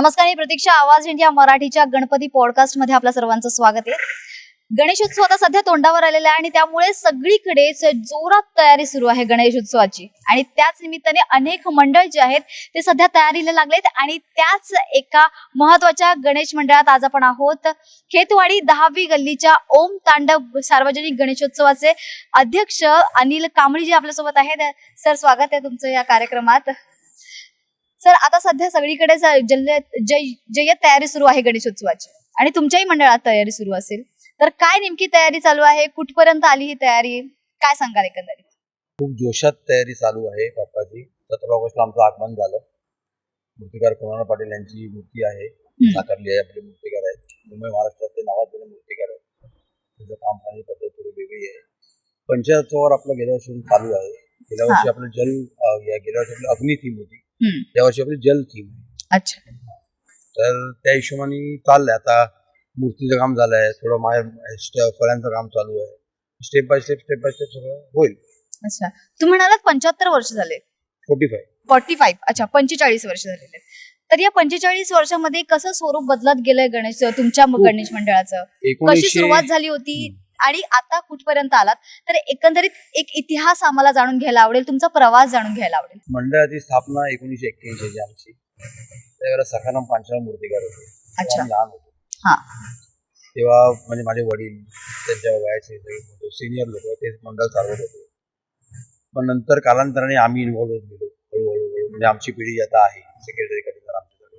नमस्कार मी प्रतीक्षा. आवाज इंडिया मराठीच्या गणपती पॉडकास्टमध्ये आपल्या सर्वांचं स्वागत आहे. गणेशोत्सव आता सध्या तोंडावर आलेला आहे आणि त्यामुळे सगळीकडे जोरात तयारी सुरू आहे गणेशोत्सवाची. आणि त्याच निमित्ताने अनेक मंडळ जे आहेत ते सध्या तयारीला लागलेत आणि त्याच एका महत्त्वाच्या गणेश मंडळात आज आपण आहोत. खेतवाडी दहावी गल्लीच्या ओम तांडव सार्वजनिक गणेशोत्सवाचे अध्यक्ष अनिल कांबळी जे आपल्यासोबत आहेत. सर स्वागत आहे तुमचं या कार्यक्रमात. सर आता सध्या सगळीकडे जय्यत तयारी सुरू आहे गणेशोत्सवाची. आणि तुमच्याही मंडळात तयारी सुरू असेल. तर काय नेमकी तयारी चालू आहे? कुठपर्यंत आली ही तयारी? काय सांगाल एकंदरीत? खूप जोशात तयारी चालू आहे बाप्पाची सतरा ऑगस्टला आमचं आगमन झालं. मूर्तिकार कुणाल पाटील यांची मूर्ती आहे. साकारली आहे आपले मूर्तिकार आहेत. मुंबई महाराष्ट्रातले नावाजलेले मूर्तिकार आहेत. त्याचं काम पाहण्याची पद्धत थोडी वेगळी आहे. पंचायतवर आपलं गेल्या वर्षी चालू आहे. गेल्या वर्षी आपलं जल गेल्या वर्षी आपली अग्नी थीम होती. या वर्षी आपली जल थीम अच्छा. तर त्या हिशोबाने चाललंय आता. मूर्तीचं काम झालंय. थोडं माझ्या फळ्यांचं काम चालू आहे. Step by step step by step सगळं होईल. अच्छा. तुम्ही म्हणालात पंच्याहत्तर वर्ष झाले. फोर्टी फाय फॉर्टी फाईव्ह अच्छा पंचेचाळीस वर्ष झालेले. तर या पंचेचाळीस वर्षामध्ये कसं स्वरूप बदलत गेलंय गणेश तुमच्या गणेश मंडळाचं? कशी एकोणीसशे सुरुवात झाली होती? आणि आता कुठपर्यंत आलात? तर एकंदरीत एक इतिहास आम्हाला जाणून घ्यायला आवडेल तुमचा प्रवास जाणून घ्यायला आवडेल. मंडळाची स्थापना एकोणीसशे एक्क्याऐंशी आमची. त्यावेळेला सखाराम पांचाळ मूर्तिकार होते. लहान होतो. हा. तेव्हा म्हणजे माझे वडील त्यांच्या वयाचे सिनियर लोक ते मंडळ चालवत होते. पण नंतर कालांतराने आम्ही इन्व्हॉल्व होत गेलो. हळूहळू हळू म्हणजे आमची पिढी आता आहे. सेक्रेटरी आमच्याकडे.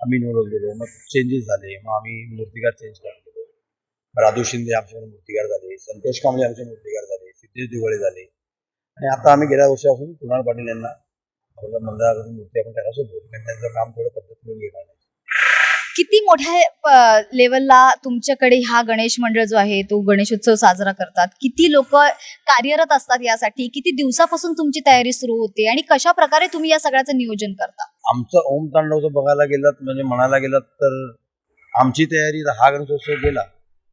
आम्ही इन्व्हॉल्व होत गेलो. मग चेंजेस झाले. मग आम्ही मूर्तिकार चेंज करत राधू शिंदे आमच्याकडे मूर्तिकार झाले संतोष कांबळे आमचे मूर्तिकार झाले सिद्धेश दिवाळे झाले. आणि आता आम्ही गेल्या वर्षापासून कुणाल पाटील यांना आपल्या मंडळाकडून मूर्ती आपण त्याला सोबत कारण त्यांचं काम थोडं पद्धतीने किती मोठ्या लेवलला तुमच्याकडे हा गणेश मंडळ जो आहे तो गणेशोत्सव साजरा करतात? किती लोक कार्यरत असतात यासाठी? किती दिवसापासून तुमची तयारी सुरू होते? आणि कशा प्रकारे तुम्ही या सगळ्याचं नियोजन करता? आमचं ओम तांडवचं बघायला गेलात म्हणजे म्हणायला गेलात तर आमची तयारी हा गणेशोत्सव गेला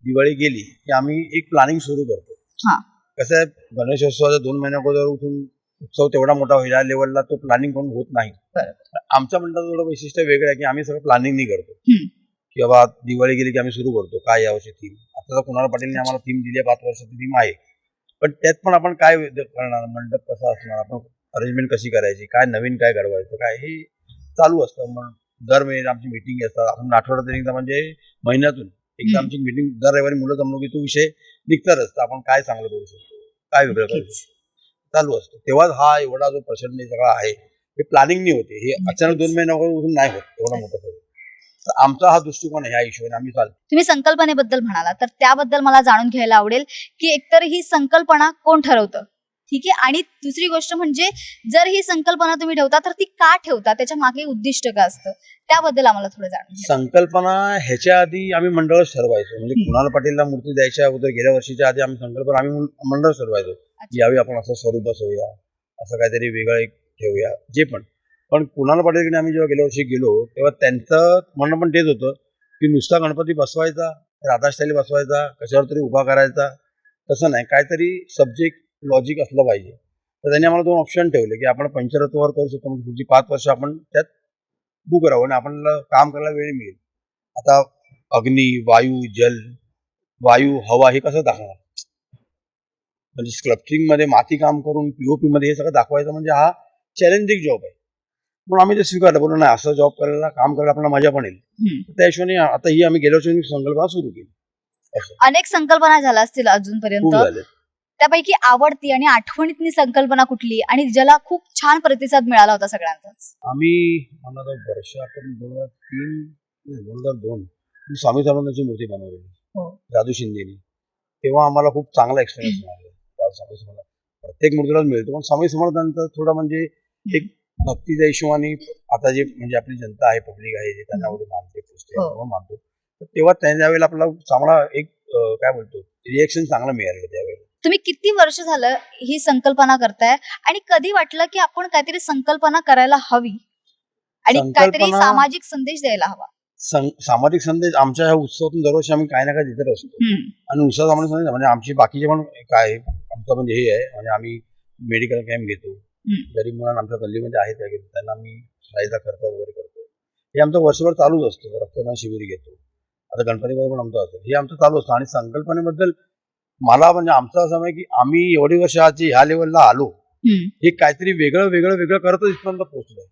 दिवाळी गेली की आम्ही एक प्लॅनिंग सुरू करतो. हा. कसं आहे गणेशोत्सवाच्या दोन महिन्या अगोदर उठून उत्सव तेवढा मोठा होईल या लेवलला तो प्लॅनिंग करून होत नाही. आमच्या मंडळाचं थोडं वैशिष्ट्य वेगळं आहे की आम्ही सगळं प्लॅनिंग नाही करतो. की बाबा दिवाळी गेली की आम्ही सुरू करतो काय यावर्षी थीम आता तर कुणाल पाटीलने आम्हाला थीम दिली आहे पाच वर्षाची थीम आहे. पण त्यात पण आपण काय करणार? मंडप कसा असणार? आपण अरेंजमेंट कशी करायची? काय नवीन काय घडवायचं? काय? हे चालू असतं. मग दर महिन्यात आमची मिटिंग असतात. आपण आठवड्यात एकदा म्हणजे महिन्यातून. एकदा. आमची मिटिंग दर रविवारी मुलं जमलो की तो विषय निघतच असतं आपण काय चांगलं करू शकतो? काय वेगळं करू चालू असतं. तेव्हाच हा एवढा जो प्रचंड सगळा आहे हे प्लॅनिंग नाही होते. हे अचानक दोन महिन्या उठून नाही होत. एवढा मोठा आमचा हा दृष्टिकोन आहे हिशोबाने आम्ही चालतो. तुम्ही संकल्पनेबद्दल म्हणाला. तर त्याबद्दल मला जाणून घ्यायला आवडेल की एकतर ही संकल्पना कोण ठरवतं? ठीक आहे? आणि दुसरी गोष्ट म्हणजे जर ही संकल्पना तुम्ही ठेवता तर ती का ठेवता? त्याच्यामागे उद्दिष्ट का असतं? त्याबद्दल आम्हाला थोडं जाणून संकल्पना ह्याच्या आधी आम्ही मंडळच ठरवायचो. म्हणजे. कुणाल पाटीलला मूर्ती द्यायच्या अगोदर गेल्या वर्षीच्या आधी आम्ही संकल्पना आम्ही मंडळ ठरवायचो. यावेळी आपण असं स्वरूप बसवूया असं काहीतरी वेगळं एक ठेवूया जे पण. पण कुणाल पाटीलकडे आम्ही जेव्हा गेल्या वर्षी गेलो तेव्हा त्यांचं म्हणणं पण तेच होतं की नुसता गणपती बसवायचा राधास्थाली बसवायचा कशावर तरी उभा करायचा तसं नाही. काहीतरी सब्जेक्ट लॉजिक असलं पाहिजे. तर त्यांनी आम्हाला दोन ऑप्शन ठेवले की आपण पंचरत्वावर करू शकतो म्हणजे पुढची पाच वर्ष आपण त्यात बुक करावं आणि आपल्याला काम करायला वेळ मिळेल. आता अग्नी वायू जल वायू हवा हे कसं दाखवणार? म्हणजे स्क्लप्टिंगमध्ये माती काम करून पीओपी मध्ये हे सगळं दाखवायचं म्हणजे हा चॅलेंजिंग जॉब आहे. म्हणून आम्ही ते स्वीकारलं बोललो नाही असं जॉब करायला काम करायला आपल्याला मजा पण येईल. त्या हिशोबाने आता ही आम्ही गेल्या वर्षी संकल्पना सुरू केली. अनेक संकल्पना झाल्या असतील अजूनपर्यंत. त्यापैकी आवडती आणि आठवणीतली संकल्पना कुठली? आणि ज्याला खूप छान प्रतिसाद मिळाला होता सगळ्यांचाच. आम्ही मला आपण दोन हजार तीन दोन हजार दोन स्वामी समर्थांची मूर्ती बनवलेली. हो. राजू शिंदेनी. तेव्हा आम्हाला खूप चांगला एक्सपिरियन्स मिळाला. स्वामी समर्थ प्रत्येक मूर्तीलाच मिळतो पण स्वामी समर्थांचं थोडं म्हणजे एक भक्तीच्या हिशोबाने आता जे म्हणजे आपली जनता आहे पब्लिक आहे जे त्यांना एवढे मानते पुजते हो. मानतो. तर तेव्हा त्या वेळेला आपल्याला चांगला एक काय बोलतो रिएक्शन चांगलं मिळालं त्यावेळेला. तुम्ही किती वर्ष झालं ही संकल्पना करताय? आणि कधी वाटलं की आपण काहीतरी संकल्पना करायला हवी? आणि काहीतरी सामाजिक संदेश द्यायला हवा. सामाजिक संदेश आमच्या ह्या उत्सवातून दरवर्षी आम्ही काही ना काही देतच असतो. आणि सांगितलं म्हणजे आमची बाकीचे पण काय आमचं म्हणजे हे आहे. म्हणजे आम्ही मेडिकल कॅम्प घेतो. गरीब मुलांना आमच्या गल्लीमध्ये आहेत वगैरे त्यांना आम्ही शाळेचा खर्च वगैरे करतो. हे आमचं वर्षभर चालूच असतं. रक्तदान शिबिर घेतो. आता गणपतीमध्ये पण आमचं असेल हे आमचं चालू असतं. आणि संकल्पनेबद्दल मला म्हणजे आमचं असं आहे की आम्ही एवढी वर्ष आजी ह्या लेवलला आलो. हे काहीतरी वेगळं वेगळं वेगळं करतच इथपर्यंत पोहोचलोय.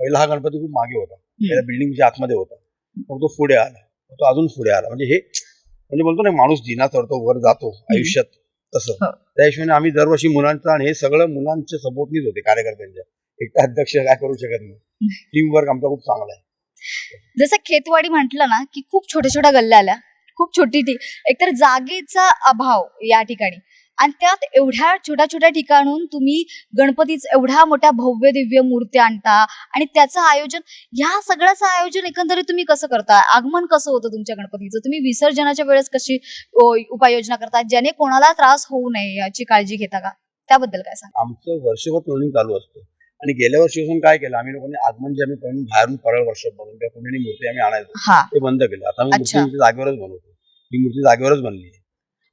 पहिला हा गणपती खूप मागे होता. पहिल्या बिल्डिंगच्या आतमध्ये होता. मग तो पुढे आला. तो अजून पुढे आला. म्हणजे हे म्हणजे बोलतो ना माणूस जिना चढतो वर जातो आयुष्यात तसं. हो. त्या हिशोबाने आम्ही दरवर्षी मुलांचा आणि हे सगळं मुलांच्या सपोर्टनीच होते कार्यकर्त्यांच्या एकटा अध्यक्ष काय करू शकत नाही. टीम वर्क आमचा खूप चांगला आहे. जसं खेतवाडी म्हटलं ना की खूप छोट्या छोट्या गल्ल्या आल्या. खूप छोटी ठी एकतर जागेचा अभाव या ठिकाणी. आणि त्यात एवढ्या छोट्या छोट्या ठिकाणून तुम्ही गणपतीच एवढ्या मोठ्या भव्य दिव्य मूर्ती आणता आणि त्याचं आयोजन ह्या सगळ्याचं आयोजन एकंदरीत तुम्ही कसं करता? आगमन कसं होतं तुमच्या गणपतीचं? तुम्ही विसर्जनाच्या वेळेस कशी उपाययोजना करता? ज्याने कोणाला त्रास होऊ नये याची काळजी घेता का? त्याबद्दल काय सांग आमचं वर्षभर प्लॅनिंग चालू असतं. आणि गेल्या वर्षीपासून काय केलं? आम्ही लोकांनी आगमन जे आम्ही बाहेरून परळ वर्षात बनवून पुण्याने मूर्ती आम्ही आणायचो ते बंद केलं. आता आम्ही जागेवरच बनवतो. ही मूर्ती जागेवरच बनली आहे.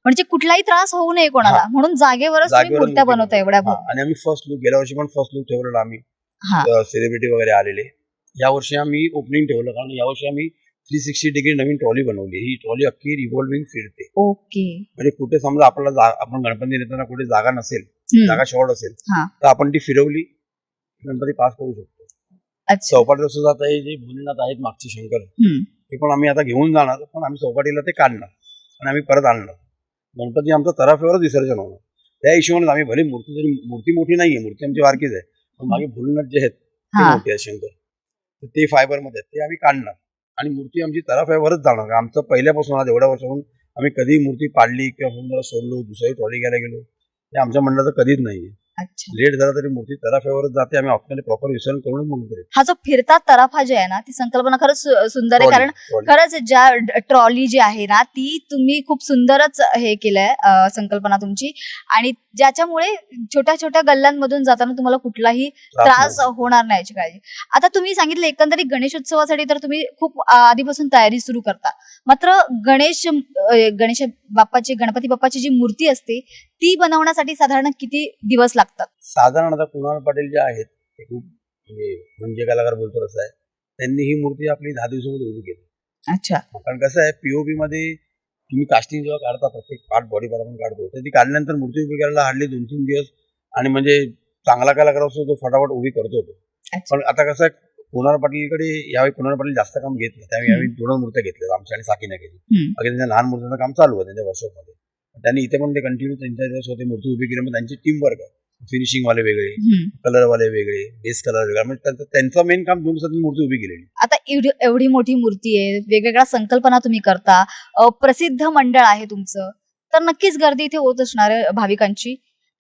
म्हणजे कुठलाही त्रास होऊ नये कोणाला. हा. म्हणून जागेवरच तुम्ही जागेवरच मूर्त्या मूर्ती बनवता एवढ्या हा. आणि आम्ही फर्स्ट लुक गेल्या वर्षी पण फर्स्ट लुक ठेवलेला आम्ही. हा. सेलिब्रिटी वगैरे आलेले. या वर्षी आम्ही ओपनिंग ठेवलं. कारण या वर्षी आम्ही थ्री सिक्स्टी डिग्री नवीन ट्रॉली बनवली ही ट्रॉली अख्खी रिव्हॉल्विंग फिरते. ओके म्हणजे कुठे समजा आपल्याला जा- आपण गणपती नेताना कुठे जागा नसेल हम्म. जागा शॉर्ट असेल हा. तर आपण ती फिरवली गणपती पास करू शकतो. अच्छा. चौपाटीला सुद्धा आता हे जे भोलेनाथ आहेत मागचे शंकर. हम्म. ते पण आम्ही आता घेऊन जाणार पण आम्ही चौपाटीला ते काढणार आणि आम्ही परत आणणार. गणपती आमचा तराफ्यावरच विसर्जन होणार. त्या हिशोबाने आम्ही भले मूर्ती जरी मूर्ती मोठी नाहीये मूर्ती आमची बारकीच आहे पण मागे भोलेनाथ जे आहेत ते मोठे आहेत शंकर. तर ते फायबरमध्ये आहेत ते आम्ही काढणार. आणि मूर्ती आमची तराफ्यावरच जाणार. आमचं पहिल्यापासून आज एवढ्या वर्षापासून आम्ही कधी मूर्ती पाडली किंवा सोडलो दुसरी ट्रॉली घ्यायला गेलो हे आमच्या मंडळाचं कधीच नाहीये. अच्छा लेट झाला तरी मूर्ती तराफ्यावरच जाते आम्ही ऑप्शनली प्रॉपर विसर्जन म्हणून करेल हा जो फिरता तराफा जे आहे ना ती संकल्पना खरंच सु- सुंदर आहे कारण खरंच ज्या ड- ट्रॉली जी आहे ना ती तुम्ही खूप सुंदरच हे केलंय अं, संकल्पना तुमची. आणि ज्याच्यामुळे छोट्या छोट्या गल्ल्यांमधून जाताना तुम्हाला कुठलाही त्रास होणार नाही याची काळजी. आता तुम्ही सांगितलं एकंदरीत गणेशोत्सवासाठी तर तुम्ही खूप आधीपासून तयारी सुरू करता. मात्र गणेश अं, गणेश बाप्पाची गणपती बाप्पाची जी मूर्ती असते ती बनवण्यासाठी साधारण किती दिवस लागतात? साधारण आता कुणाल पाटील जे आहेत ते खूप म्हणजे म्हणजे कलाकार बोलतो तसं आहे. त्यांनी ही मूर्ती आपली दहा दिवसामध्ये उभी केली. अच्छा. कारण कसं आहे पीओपी मध्ये तुम्ही कास्टिंग जेव्हा काढता प्रत्येक पार्ट बॉडी पार्ट आपण काढतो तर ती काढल्यानंतर मूर्ती उभी करायला हार्डली दोन तीन दिवस आणि म्हणजे चांगला कलाकार असतो तो फटाफट उभी करतो तो. पण आता कसं आहे कुणाल पाटीलकडे यावेळी कुणाल पाटील जास्त काम घेत नाही. त्यावेळी यावेळी दोन मूर्त्या घेतल्या आमच्या आणि साकीने केली. बाकी त्यांच्या लहान मूर्त्यांचं काम चालू आहे त्यांच्या वर्कशॉपमध्ये त्यांनी इथे पण ते कंटिन्यू त्यांच्या दिवस होते मूर्ती उभी केली. मग त्यांची टीम वर्क आहे. फिनिशिंग वाले वेगळे हम्म. कलरवाले वेगळे बेस कलर वेगळा. म्हणजे त्यांचं- त्यांचं मेन काम दोन दिवसात मूर्ती उभी केलेली. आता एवढी मोठी मूर्ती आहे. वेगवेगळ्या संकल्पना तुम्ही करता. प्रसिद्ध मंडळ आहे तुमचं. तर नक्कीच गर्दी इथे होत असणार आहे भाविकांची.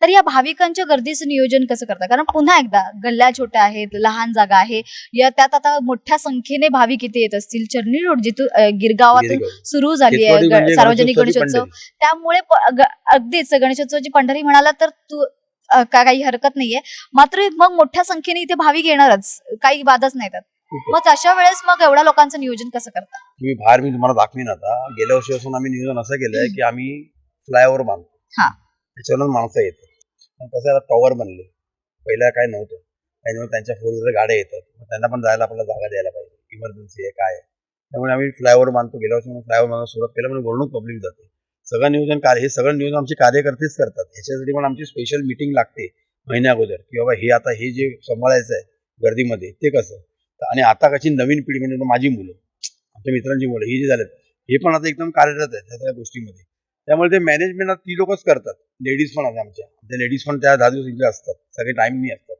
तर या भाविकांच्या गर्दीचं नियोजन कसं करता? कारण पुन्हा एकदा गल्ल्या छोट्या आहेत लहान जागा आहे. या त्यात आता मोठ्या संख्येने भाविक इथे येत असतील. चर्नी रोड जिथून गिरगावातून गिरगाव. सुरू झाली आहे सार्वजनिक गणेशोत्सव. त्यामुळे अगदीच गणेशोत्सवाची पंढरी म्हणाला तर तू काही हरकत नाहीये. मात्र मग मोठ्या संख्येने इथे भाविक येणारच. काही वादच नाही त्यात. मग तशा वेळेस मग एवढ्या लोकांचं नियोजन कसं करता? तुम्ही बाहेर मी तुम्हाला दाखवीन आता. गेल्या वर्षीपासून आम्ही नियोजन असं केलंय की आम्ही फ्लायओव्हर बांधतो. त्याच्यावरून माणसं येतात. पण कसं आता टॉवर बनले. पहिला काय नव्हतं. त्याच्यामुळे त्यांच्या फोर व्हीलर गाड्या येतात. मग त्यांना पण जायला आपल्याला जागा द्यायला पाहिजे. इमर्जन्सी आहे काय आहे. त्यामुळे आम्ही फ्लायओव्हर मानतो. गेल्या वर्षी फ्लायओव्हर बांधायला सुरुवात केलं म्हणजे वरणूक पब्लिक जाते. सगळं नियोजन कार्य हे सगळं नियोजन आमचे कार्यकर्तेच करतात. ह्याच्यासाठी पण आमची स्पेशल मिटिंग लागते महिन्या अगोदर. की बाबा हे आता हे जे सांभाळायचं आहे गर्दीमध्ये ते कसं? आणि आता कशी नवीन पिढी म्हणजे माझी मुलं. आमच्या मित्रांची मुलं ही जी झालेत हे पण आता एकदम कार्यरत आहेत त्या गोष्टीमध्ये. त्यामुळे ते मॅनेजमेंट ती लोकच करतात. लेडीज पण आहेत आमच्या. त्या लेडीज पण त्या दहा दिवस इथे असतात. सगळे टाइम नाही असतात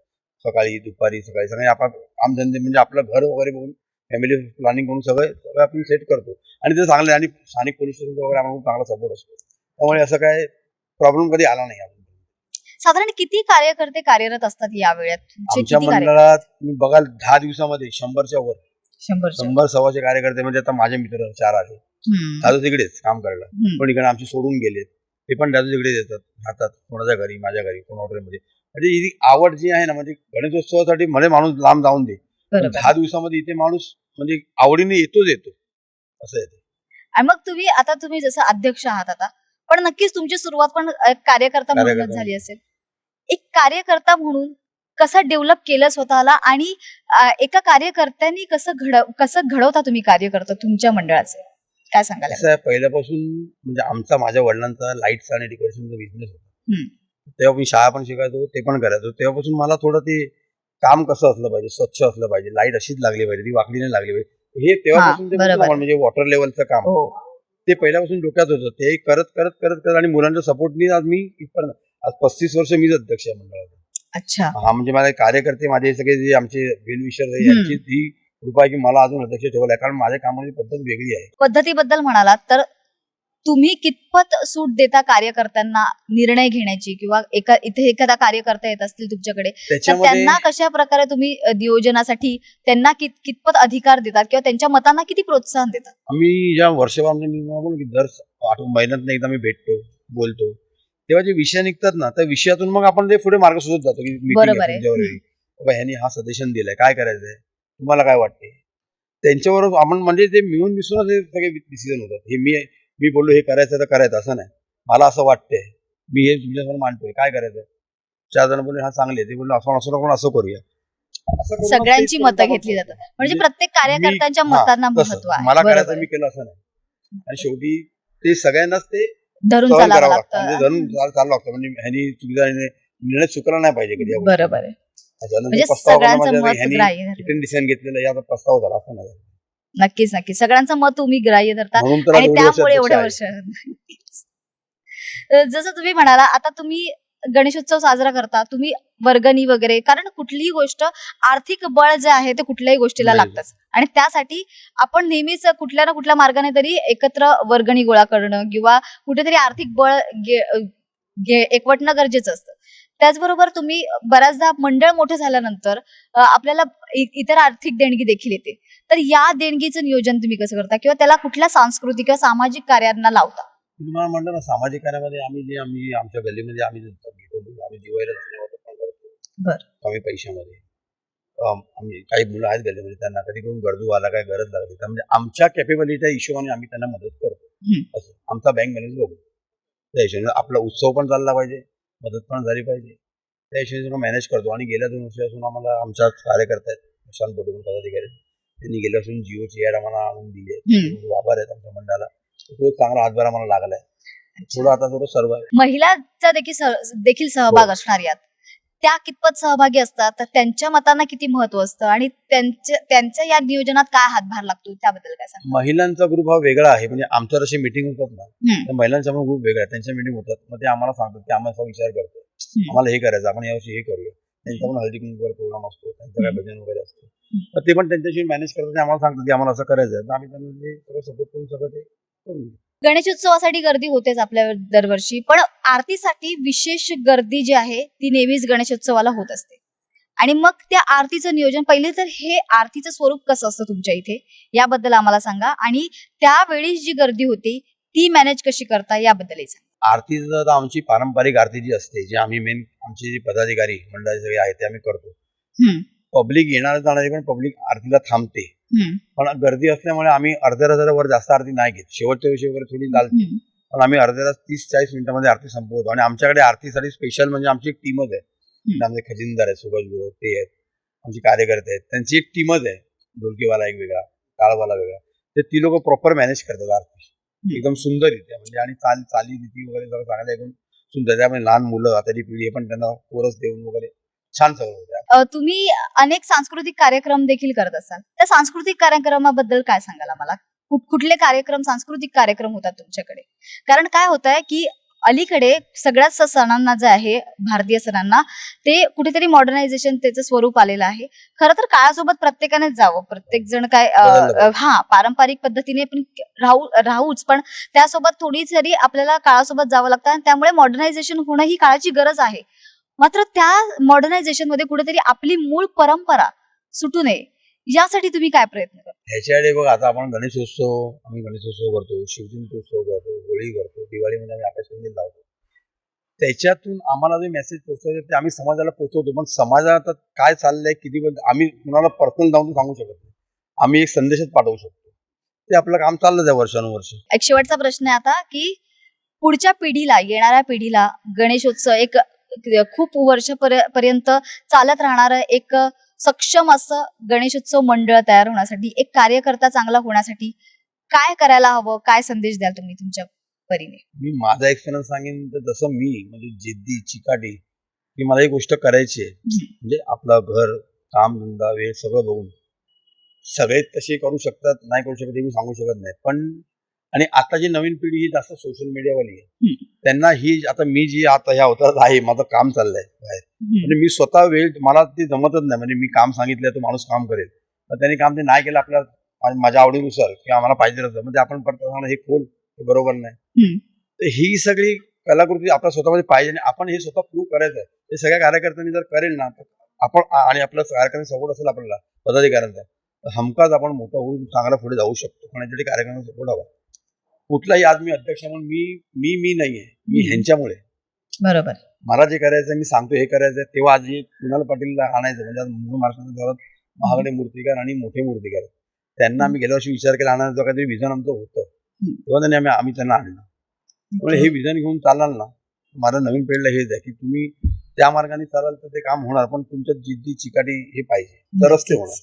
सकाळी दुपारी सकाळी. सगळे आपण कामधंदे म्हणजे आपलं घर वगैरे बघून फॅमिली प्लॅनिंग करून सगळं सगळं आपण सेट करतो. आणि ते चांगलं आणि स्थानिक पोलीस स्टेशन वगैरे आम्हाला चांगला सपोर्ट असतो. त्यामुळे असं काय प्रॉब्लेम कधी आला नाही अजून साधारण किती कार्यकर्ते कार्यरत असतात या वेळात? आमच्या मंडळात तुम्ही बघाल दहा दिवसामध्ये शंभरच्या वर. शंभर सव्वाशे कार्यकर्ते म्हणजे आता माझे मित्र चार आले. दादू तिकडेच काम करायला. पण इकडे आमचे सोडून गेलेत. ते पण दादू तिकडेच येतात राहतात कोणाच्या घरी माझ्या घरी कोण हॉटेलमध्ये. म्हणजे ही आवड जी आहे ना म्हणजे गणेशोत्सवासाठी मला माणूस लांब जाऊन दे. पण दहा दिवसामध्ये इथे माणूस म्हणजे आवडीने येतोच येतो. असं आहे ते. आणि मग तुम्ही आता तुम्ही जसं अध्यक्ष आहात आता पण नक्कीच तुमची सुरुवात पण एक कार्यकर्ता म्हणूनच कार्यकर्ता. झाली असेल. एक कार्यकर्ता म्हणून कसं डेव्हलप केलं स्वतःला आणि अ, एका कार्यकर्त्यांनी कसं घड कसं घडवता तुम्ही कार्यकर्ता तुमच्या मंडळाचे? काय सांगाल? कसं आहे पहिल्यापासून म्हणजे आमचा माझ्या वडिलांचा लाईट्स आणि डेकोरेशनचा बिझनेस होता. हम्म. तेव्हा मी शाळा पण शिकायचो ते पण करायचो. तेव्हापासून मला थोडं ते काम कसं असलं पाहिजे स्वच्छ असलं पाहिजे लाइट अशीच लागली पाहिजे ती वाकडी नाही लागली पाहिजे. हे तेव्हापासून ते बरोबर. म्हणजे वॉटर लेवलचं काम. हो. ते पहिल्यापासून डोक्यात होतं. ते करत करत करत करत आणि मुलांच्या सपोर्टनी आज मी इथपर्यंत आज पस्तीस वर्ष मीच अध्यक्ष आहे मंडळाचा. अच्छा. हा म्हणजे माझे कार्यकर्ते माझे सगळे जे आमचे वेलविशर हम्म. यांची ती की मला अजून अध्यक्ष ठेवलं आहे कारण माझ्या कामाची पद्धत वेगळी आहे. पद्धतीबद्दल म्हणालात तर तुम्ही कितपत सूट देता कार्यकर्त्यांना निर्णय घेण्याची किंवा एका इथे एखादा कार्यकर्ता येत असतील तुमच्याकडे तर त्यांना कशा प्रकारे तुम्ही नियोजनासाठी त्यांना कित कितपत अधिकार देतात किंवा त्यांच्या मतांना किती प्रोत्साहन देतात? आम्ही ज्या वर्षभर आमच्या मी तुम्हाला बोललो की दर आठ महिन्यात एकदा मी भेटतो बोलतो तेव्हा जे विषय निघतात ना त्या विषयातून मग आपण ते पुढे मार्ग शोधत जातो की ह्यांनी हा सजेशन दिलाय काय करायचंय? तुम्हाला काय वाटते त्यांच्यावर आपण म्हणजे ते मिळून मिसळूनच हे सगळे डिसिजन होतात. हे मी मी बोललो हे करायचं तर करायचं असं नाही. मला असं वाटतंय. मी हे तुमच्यासमोर मांडतोय. काय करायचं? चार जण बोलले हा चांगले ते बोलले असं असं नको असं करूया. सगळ्यांची मतं आपण घेतली जातात. म्हणजे म्हणजे प्रत्येक कार्यकर्त्यांच्या मतांना. महत्त्व आहे. मला करायचं. मी केलं असं नाही. आणि शेवटी ते सगळ्यांनाच ते धरून चालावं करावं लागतं. म्हणजे धरून चाल- चालावं लागतं. म्हणजे ह्यांनी चुकीचा निर्णय चुकला नाही पाहिजे कधी. बरोबर आहे. म्हणजे पस्तावा सगळ्यांचं करण्यामध्ये मत ह्यांनी ग्राह्य धरलं. रिटर्न डिसिजन घेतलेलं याचा पस्तावा झाला असं नाही झालं. नक्कीच नक्कीच सगळ्यांचं मत तुम्ही ग्राह्य धरता आणि त्यामुळे एवढ्या. वर्ष जसं तुम्ही म्हणाला आता तुम्ही गणेशोत्सव साजरा करता तुम्ही वर्गणी वगैरे कारण कुठलीही गोष्ट आर्थिक बळ जे आहे ते कुठल्याही गोष्टीला. लागतंच आणि त्यासाठी आपण नेहमीच कुठल्या ना कुठल्या मार्गाने तरी एकत्र वर्गणी गोळा करणं किंवा कुठेतरी आर्थिक बळ एकवटणं गरजेचं असतं त्याचबरोबर तुम्ही बऱ्याचदा मंडळ मोठं झाल्यानंतर आपल्याला इतर आर्थिक देणगी देखील येते. तर या देणगीचं नियोजन तुम्ही कसं करता? किंवा त्याला कुठल्या सांस्कृतिक किंवा सामाजिक कार्यांना लावता? तुम्हाला म्हणलं ना सामाजिक कार्यामध्ये आम्ही जे आम्ही आमच्या गल्लीमध्ये आम्ही दिवाळीला धन्यवाद. कमी पैशामध्ये. आम्ही काही मुलं आहेत गल्लीमध्ये त्यांना कधी करून गरजू आला काय गरज लागली तर म्हणजे आमच्या कॅपेबिलिटीच्या हिशोबाने आम्ही त्यांना मदत करतो. असं. आमचा बँक बॅलन्स बघू. त्या हिशोबाने आपला उत्सव पण चालला पाहिजे. मदत पण झाली पाहिजे. त्या हिशोबाने मॅनेज करतो. आणि गेल्या दोन वर्षापासून आम्हाला आमच्या कार्यकर्ते आहेत प्रशांत पण पदाधिकारी. त्यांनी गेल्या वर्षी जिओची ऍड आम्हाला आणून दिली आहे. आभार आहेत आमच्या मंडळाला. तो एक चांगला हातभार आम्हाला लागलाय. थोडं आता थोडं सर्व आहे. महिलांचा देखील देखील सहभाग हो. असणार यात. त्या कितपत सहभागी असतात तर त्यांच्या मतांना किती महत्त्व असतं आणि त्यांच्या त्यांच्या या नियोजनात काय हातभार लागतो त्याबद्दल काय सांगा महिलांचा ग्रुप हा वेगळा आहे म्हणजे आमच्या जशी मिटिंग होतात ना. त्या महिलांचा पण ग्रुप वेगळा आहे त्यांच्या मिटिंग होतात मग ते आम्हाला सांगतात की आम्हाला विचार करतो. आम्हाला हे करायचं आपण यावर्षी हे करूया त्यांचा पण हळदी कुंकू प्रोग्राम असतो त्यांचं काय. भजन वगैरे असतं तर ते पण त्यांच्याशी मॅनेज करतात आम्हाला सांगतात की आम्हाला असं करायचं आहे तर आम्ही त्यांना ते सगळं सपोर्ट करून सगळं ते. गणेशोत्सवासाठी गर्दी होतेच आपल्या दरवर्षी पण आरतीसाठी विशेष गर्दी जी आहे ती नेहमीच गणेशोत्सवाला होत असते. आणि मग त्या आरतीचं नियोजन पहिले तर हे आरतीचं स्वरूप कसं असतं तुमच्या इथे? याबद्दल आम्हाला सांगा. आणि त्यावेळी जी गर्दी होती ती मॅनेज कशी करता याबद्दलही सांगा. आरती तर आमची पारंपरिक आरती जी असते जी आम्ही मेन आमचे जे पदाधिकारी मंडळाचे सगळे आहेत ते आम्ही करतो. पब्लिक येणार जाणारी पण पब्लिक आरतीला थांबते. पण गर्दी असल्यामुळे आम्ही अर्ध्या अर्ध्यावर जास्त आरती नाही घेत. शेवटच्या दिवशी वगैरे थोडी चालते. पण आम्ही अर्ध्या तास तीस चाळीस मिनिटांमध्ये आरती संपवतो. आणि आमच्याकडे आरतीसाठी स्पेशल म्हणजे आमची एक टीमच आहे. आमचे खजिनदार आहेत सुभाष गुरु ते आहेत. आमचे कार्यकर्ते आहेत. त्यांची एक टीमच आहे. ढोलकीवाला एक वेगळा टाळवाला वेगळा. ते ती लोक प्रॉपर मॅनेज करतात आरती. एकदम सुंदर रित्या म्हणजे आणि चाल चाली रीती वगैरे सगळं चांगलं एकदम सुंदर. त्यामुळे लहान मुलं आता पिढी पण त्यांना कोरस देऊन वगैरे छान सगळं तुम्ही अनेक सांस्कृतिक कार्यक्रम देखील करत असाल. त्या सांस्कृतिक कार्यक्रमाबद्दल काय सांगाल आम्हाला? कुठ- कुठले कार्यक्रम सांस्कृतिक कार्यक्रम होतात तुमच्याकडे? कारण काय होत आहे की अलीकडे सगळ्याच सणांना जे आहे भारतीय सणांना ते कुठेतरी मॉडर्नायझेशन त्याचं स्वरूप आलेलं आहे. खरं तर काळासोबत प्रत्येकाने जावं. प्रत्येक जण काय हा पारंपरिक पद्धतीने पण राहू राहूच. पण त्यासोबत थोडी तरी आपल्याला काळासोबत जावं लागतं आणि त्यामुळे मॉडर्नायझेशन होणं ही काळाची गरज आहे. मात्र त्या मॉडर्नायझेशनमध्ये कुठेतरी आपली मूळ परंपरा सुटू नये. यासाठी तुम्ही काय प्रयत्न करता? ह्याच्याकडे बघ आता आपण गणेशोत्सव आम्ही गणेशोत्सव करतो शिवजयंती करतो होळी करतो दिवाळीमध्ये आम्ही आकाशकंदील लावतो. त्याच्यातून आम्हाला जे मेसेज पोहोचवायचे ते आम्ही समाजाला पोहोचवतो. पण समाजात काय चाललंय किती आम्ही कुणाला पर्सनल जाऊन सांगू शकत नाही. आम्ही एक संदेशच पाठवू शकतो. ते आपलं काम चाललंच आहे वर्षानुवर्ष. एक शेवटचा प्रश्न आहे आता की पुढच्या पिढीला येणाऱ्या पिढीला गणेशोत्सव एक खूप वर्षपर्यंत चालत राहणारं एक सक्षम असं गणेशोत्सव मंडळ तयार होण्यासाठी एक कार्यकर्ता चांगला होण्यासाठी काय करायला हवं? काय संदेश द्याल तुम्ही तुमच्या परीने? मी माझा एक्सपिरियन्स सांगेन तर जसं मी म्हणजे जिद्दी चिकाटी की मला ही गोष्ट करायची आहे. म्हणजे आपलं घर काम धंदा वेळ सगळं बघून. सगळे तसे करू शकतात नाही करू शकत हे मी सांगू शकत नाही. पण आणि आता जी नवीन पिढी ही जास्त सोशल मीडियावाली आहे. त्यांना ही आता मी जी आता ह्या अवतारात आहे माझं काम चाललंय बाहेर. म्हणजे मी स्वतः वेळ मला ते जमतच नाही. म्हणजे मी काम सांगितलं तो माणूस काम करेल. पण त्यांनी काम ते नाही केलं आपल्या माझ्या आवडीनुसार किंवा आम्हाला पाहिजे असं म्हणजे आपण परत हे खोल हे बरोबर नाही. तर ही सगळी कलाकृती आपल्या स्वतःमध्ये पाहिजे आणि आपण हे स्वतः प्रूव्ह करायचं आहे. हे सगळ्या कार्यकर्त्यांनी जर करेल ना तर आपण आणि आपलं कार्यकर्त्यांनी सपोर्ट असेल आपल्याला पदाधिकाऱ्यांचा तर हमखास आपण मोठं होऊन चांगला पुढे जाऊ शकतो. पण यासाठी कार्यकर्त्यांचा सपोर्ट हवा. कुठलाही आज मी अध्यक्ष म्हणून मी मी मी नाहीये. मी हम्म. ह्यांच्यामुळे. बरोबर. मला जे करायचं आहे, मी सांगतो हे करायचं आहे, तेव्हा आज हे कुणाल पाटीलला आणायचं? म्हणजे आज मुंबई महाराष्ट्राच्या दौऱ्यात महागडे मूर्तिकार आणि मोठे मूर्तिकार. त्यांना आम्ही गेल्या वर्षी विचार केला आणायचा काहीतरी विजन आमचं होतं. तेव्हा त्यांनी आम्ही आम्ही त्यांना आणलं. त्यामुळे हे विजन घेऊन चालाल ना माझं नवीन पिढीला हेच आहे की तुम्ही त्या मार्गाने चालाल तर ते काम होणार पण तुमच्या जिद्दी चिकाटी हे पाहिजे. तरच ते होणार.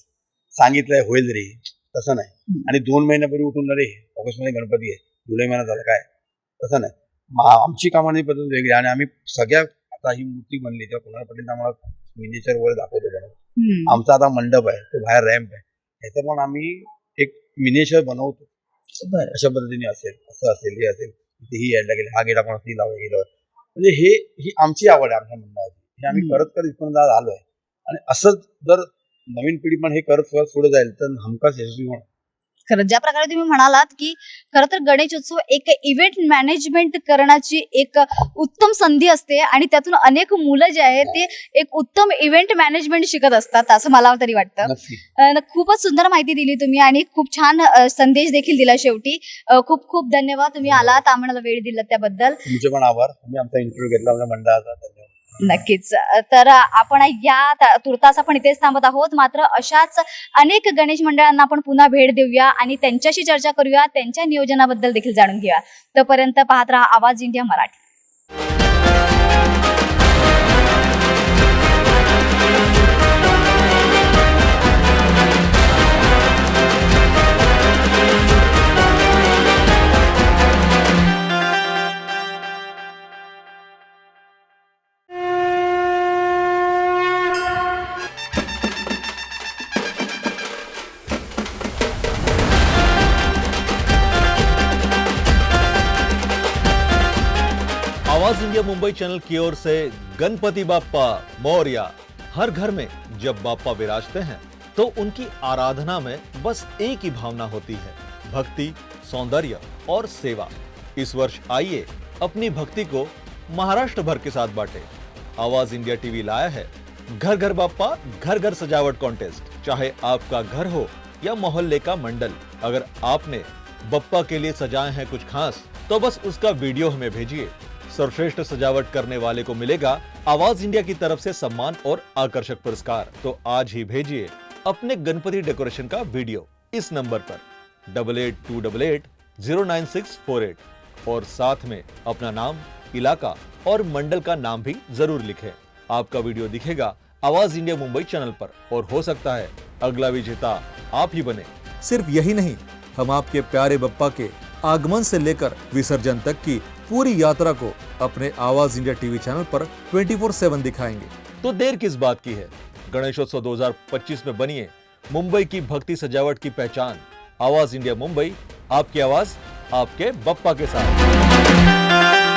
सांगितलंय होईल रे. तसं नाही. आणि दोन महिन्यापूर्वी उठून रे ऑगस्टमध्ये गणपती आहे. जुलै महिना झाला काय? तसं नाही. मा- आमची कामाची पद्धत वेगळी आहे. आणि आम्ही सगळ्या आता ही मूर्ती बनली तेव्हा कुणाल पाटील आम्हाला मिनिचर वगैरे दाखवतो बनवतो. आमचा आता मंडप आहे तो बाहेर रॅम्प आहे. ह्याचं पण आम्ही एक मिनिचर बनवतो. अशा पद्धतीने असेल असं असेल हे असेल ही यायला गेले हा गेला आपण ती लावा गेलं. म्हणजे हे ही आमची आवड आहे आमच्या मंडळाची. हे आम्ही. करत करत इथपर्यंत आज आलोय आणि असंच जर नवीन पिढी पण हे करत करत पुढे जाईल तर हमखास यशस्वी होणार. खरं ज्या प्रकारे तुम्ही म्हणालात की खरं तर गणेशोत्सव एक इव्हेंट मॅनेजमेंट करण्याची एक उत्तम संधी असते आणि त्यातून अनेक मुलं जे आहेत ते एक उत्तम इव्हेंट मॅनेजमेंट शिकत असतात असं मला तरी वाटतं. खूपच सुंदर माहिती दिली तुम्ही आणि खूप छान संदेश देखील दिला शेवटी. खूप खूप धन्यवाद. तुम्ही आलात आम्हाला वेळ दिला त्याबद्दल. तुमचे पण आभार. तुम्ही आमचा इंटरव्ह्यू घेतला मंडळाचा धन्यवाद. नक्कीच. तर आपण या तुर्तास आपण इथेच थांबत आहोत. मात्र अशाच अनेक गणेश मंडळांना आपण पुन्हा भेट देऊया आणि त्यांच्याशी चर्चा करूया. त्यांच्या नियोजनाबद्दल देखील जाणून घेऊया. तोपर्यंत पाहत राहा आवाज इंडिया मराठी. आवाज़ इंडिया मुंबई चैनल की ओर से, गणपति बाप्पा, मौर्या, हर घर में जब बाप्पा विराजते हैं तो उनकी आराधना में बस एक ही भावना होती है, भक्ति, सौंदर्य और सेवा। इस वर्ष आइए अपनी भक्ति को महाराष्ट्र भर के साथ बांटे। आवाज़ इंडिया टीवी लाया है घर घर बाप्पा घर घर सजावट कॉन्टेस्ट चाहे आपका घर हो या मोहल्ले का मंडल, अगर आपने बप्पा के लिए सजाए हैं कुछ खास तो बस उसका वीडियो हमें भेजिए। सर्वश्रेष्ठ सजावट करने वाले को मिलेगा आवाज़ इंडिया की तरफ़ से सम्मान और आकर्षक पुरस्कार। तो आज ही भेजिए अपने गणपति डेकोरेशन का वीडियो इस नंबर पर। Double eight, two double eight, zero nine six, four eight. और साथ में अपना नाम, इलाका और मंडल का नाम भी ज़रूर लिखें। आपका वीडियो दिखेगा आवाज़ इंडिया मुंबई चैनल पर। और हो सकता है अगला विजेता आप ही बने। सिर्फ़ यही नहीं, हम आपके प्यारे बप्पा के आगमन से लेकर विसर्जन तक की पूरी यात्रा को अपने आवाज़ इंडिया टीवी चैनल पर 24/7 दिखाएँगे। तो देर किस बात की है? गणेशोत्सव 2025 में बनिए, मुंबई की भक्ति सजावट की पहचान। आवाज़ इंडिया मुंबई, आपकी आवाज़ आपके बप्पा के साथ।